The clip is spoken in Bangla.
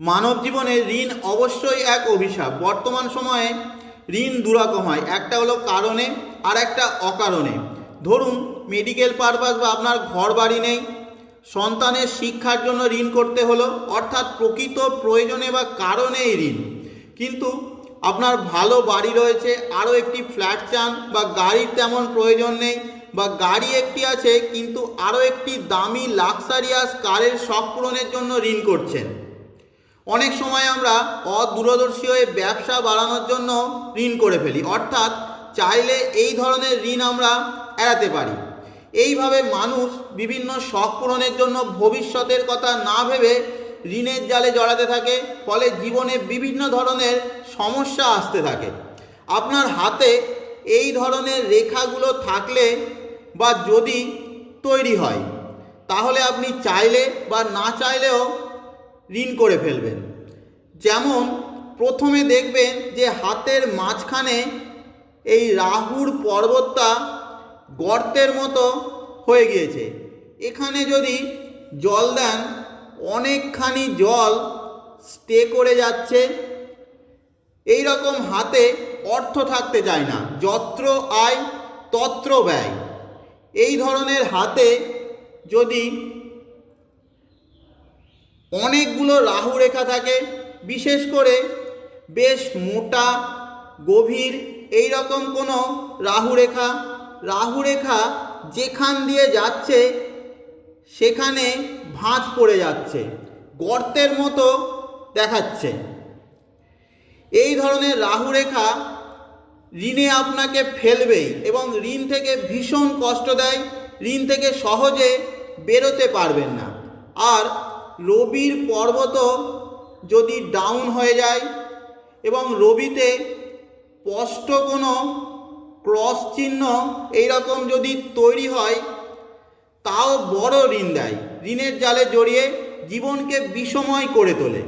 মানব জীবনে ঋণ অবশ্যই এক অভিশাপ। বর্তমান সময়ে ঋণ দুরকম হয়। একটা হলো কারণে, আর একটা অকারণে। ধরুন মেডিকেল পারপাস বা আপনার ঘর বাড়ি নেই, সন্তানের শিক্ষার জন্য ঋণ করতে হলো, অর্থাৎ প্রকৃত প্রয়োজনে বা কারণেই ঋণ। কিন্তু আপনার ভালো বাড়ি রয়েছে, আরও একটি ফ্ল্যাট চান, বা গাড়ির তেমন প্রয়োজন নেই, বা গাড়ি একটি আছে, কিন্তু আরও একটি দামি লাক্সারিয়াস কারের শখ পূরণের জন্য ঋণ করছেন। অনেক সময় আমরা অদূরদর্শী হয়ে ব্যবসা বাড়ানোর জন্য ঋণ করে ফেলি। অর্থাৎ চাইলে এই ধরনের ঋণ আমরা এড়াতে পারি। এইভাবে মানুষ বিভিন্ন শখ পূরণের জন্য ভবিষ্যতের কথা না ভেবে ঋণের জালে জড়াতে থাকে, ফলে জীবনে বিভিন্ন ধরনের সমস্যা আসতে থাকে। আপনার হাতে এই ধরনের রেখাগুলো থাকলে বা যদি তৈরি হয়, তাহলে আপনি চাইলে বা না চাইলেও ঋণ করে ফেলবেন। যেমন প্রথমে দেখবেন যে হাতের মাঝখানে এই রাহুর পর্বতটা গর্তের মতো হয়ে গিয়েছে। এখানে যদি জল দেন, অনেকখানি জল স্টে করে যাচ্ছে। এই রকম হাতে অর্থ থাকতে চায় না। যত্র আয়, তত্র ব্যয়। এই ধরনের হাতে যদি অনেকগুলো রাহু রেখা থাকে, বিশেষ করে বেশ মোটা, গভীর এই রকম কোনো রাহু রেখা। রাহু রেখা যেখান দিয়ে যাচ্ছে, সেখানে ভাঁজ পড়ে যাচ্ছে, গর্তের মতো দেখাচ্ছে। এই ধরনের রাহু রেখা ঋণে আপনাকে ফেলবেই এবং ঋণ থেকে ভীষণ কষ্ট দেয়, ঋণ থেকে সহজে বেরোতে পারবেন না। আর রবির পর্বত যদি ডাউন হয়ে যায় এবং রবিতে স্পষ্ট কোনো ক্রস চিহ্ন এইরকম যদি তৈরি হয়, তাও বড় ঋণ দেয়। ঋণের জালে জড়িয়ে জীবনকে বিষময় করে তোলে।